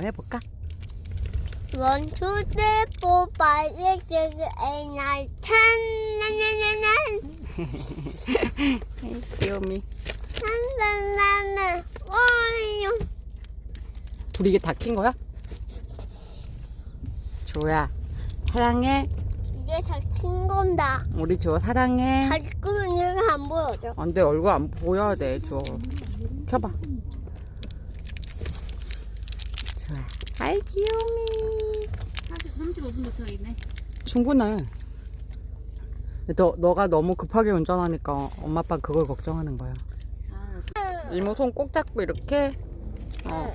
한번 해볼까? One, two, three, four, five, six, seven, eight, nine, ten. 나나나나. 귀요미. 나나나나. 와요. 불 이게 다 킨 거야? 조야 사랑해. 이게 다킨 건다. 우리 조 사랑해. 다끄는 이유가 안 보여져. 안돼 얼굴 안 보여야 돼 조. 켜봐. 좋아. 아이 귀요미. 35분 더 있네. 충분해. 너 너가 너무 급하게 운전하니까 엄마 아빠 그걸 걱정하는 거야. 아, 이모 손 꼭 잡고 이렇게. 어.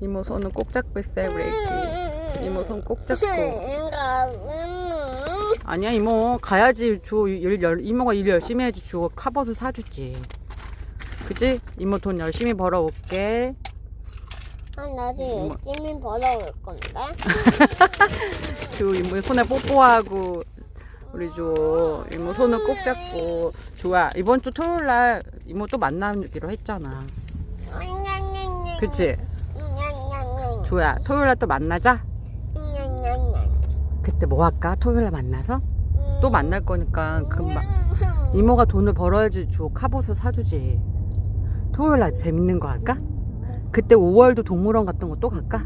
이모 손은 꼭 잡고 있어요 브레이크. 이모 손 꼭 잡고. 아니야 이모 가야지 주 일, 열, 이모가 일 열심히 해야지 주 카버도 사주지. 그지? 이모 돈 열심히 벌어올게. 아, 나도 엄마. 열심히 벌어올 건데. 주 이모 손에 뽀뽀하고 우리 조 이모 손을 꼭 잡고 좋아 이번 주 토요일 날 이모 또 만나기로 했잖아. 그치? 조야 토요일 날 또 만나자. 그때 뭐 할까? 토요일 날 만나서 또 만날 거니까 금방 이모가 돈을 벌어야지 조 카봇을 사주지. 토요일 날 재밌는 거 할까? 그때 5월도 동물원 갔던 거 또 갈까?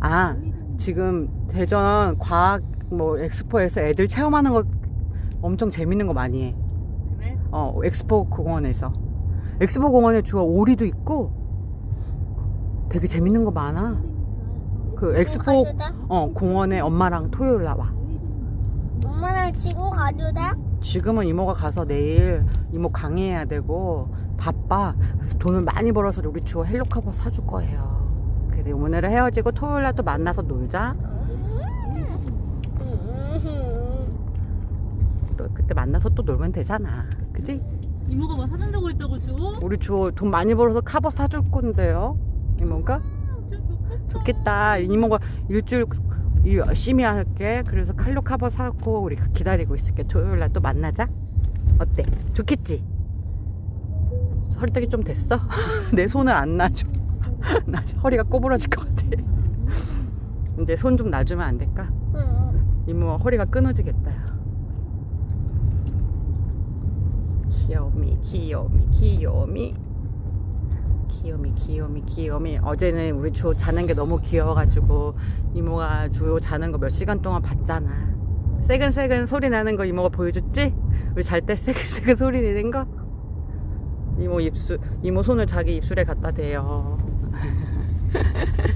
아 지금 대전 과학 뭐 엑스포에서 애들 체험하는 거 엄청 재밌는 거 많이 해. 그래? 어 엑스포 공원에서 엑스포 공원에 주어 오리도 있고 되게 재밌는 거 많아. 그 엑스포 어 공원에 엄마랑 토요일 나와. 엄마랑 지금 가도 돼? 지금은 이모가 가서 내일 이모 강의해야 되고 바빠. 돈을 많이 벌어서 우리 주어 헬로카보 사줄 거예요. 그래서 오늘은 헤어지고 토요일 날 또 만나서 놀자. 또 그때 만나서 또 놀면 되잖아. 그지? 이모가 뭐 사준다고 했다고 줘? 우리 주어 돈 많이 벌어서 카보 사줄 건데요. 이모가? 좀 좋겠다. 이모가 일주일 일 열심히 할게. 그래서 칼로 카버 사고 우리 기다리고 있을게. 토요일 날 또 만나자. 어때? 좋겠지? 설득이 좀 됐어? 내 손을 안 놔줘. 나 허리가 꼬부러질 것 같아. 이제 손 좀 놔주면 안 될까? 이모 허리가 끊어지겠다. 귀요미, 귀요미, 귀요미. 귀요미, 귀요미, 귀요미. 어제는 우리 주 자는 게 너무 귀여워가지고 이모가 주 자는 거 몇 시간 동안 봤잖아. 새근새근 소리 나는 거 이모가 보여줬지? 우리 잘 때 새근새근 소리 내는 거? 이모 입술, 이모 손을 자기 입술에 갖다 대요.